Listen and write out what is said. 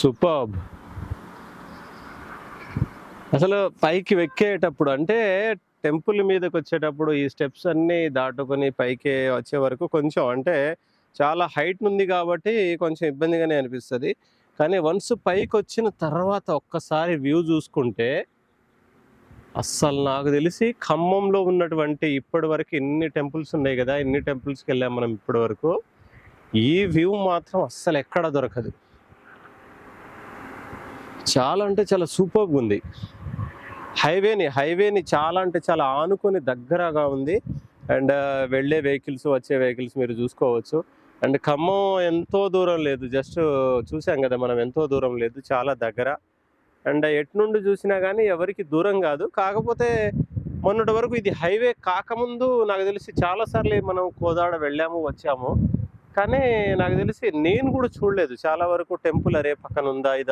Super. అసలు పైకి ఎక్కేటప్పుడు అంటే టెంపుల్ మీదకి వచ్చేటప్పుడు ఈ స్టెప్స్ అన్నీ దాటుకొని పైకి వచ్చే వరకు కొంచెం అంటే చాలా హైట్ ఉంది కాబట్టి కొంచెం ఇబ్బందిగానే అనిపిస్తుంది. కానీ వన్స్ పైకి వచ్చిన తర్వాత ఒక్కసారి వ్యూ చూసుకుంటే అస్సలు నాకు తెలిసి ఖమ్మంలో ఉన్నటువంటి ఇప్పటి వరకు ఇన్ని టెంపుల్స్ ఉన్నాయి కదా ఇన్ని టెంపుల్స్కి వెళ్ళాం మనం ఇప్పటి వరకు ఈ వ్యూ మాత్రం అస్సలు ఎక్కడ దొరకదు. చాలా అంటే చాలా సూపర్గా ఉంది. హైవేని హైవేని చాలా అంటే చాలా ఆనుకొని దగ్గరగా ఉంది. అండ్ వెళ్ళే వెహికల్స్ వచ్చే వెహికల్స్ మీరు చూసుకోవచ్చు. అండ్ ఖమ్మం ఎంతో దూరం లేదు. జస్ట్ చూసాం కదా మనం ఎంతో దూరం లేదు చాలా దగ్గర. అండ్ ఎట్నుండి చూసినా కానీ ఎవరికి దూరం కాదు. కాకపోతే మొన్నటి వరకు ఇది హైవే కాకముందు నాకు తెలిసి చాలాసార్లు మనం కోదాడ వెళ్ళాము వచ్చాము. కానీ నాకు తెలిసి నేను కూడా చూడలేదు. చాలా వరకు టెంపుల్ అరే పక్కన ఉందా ఇది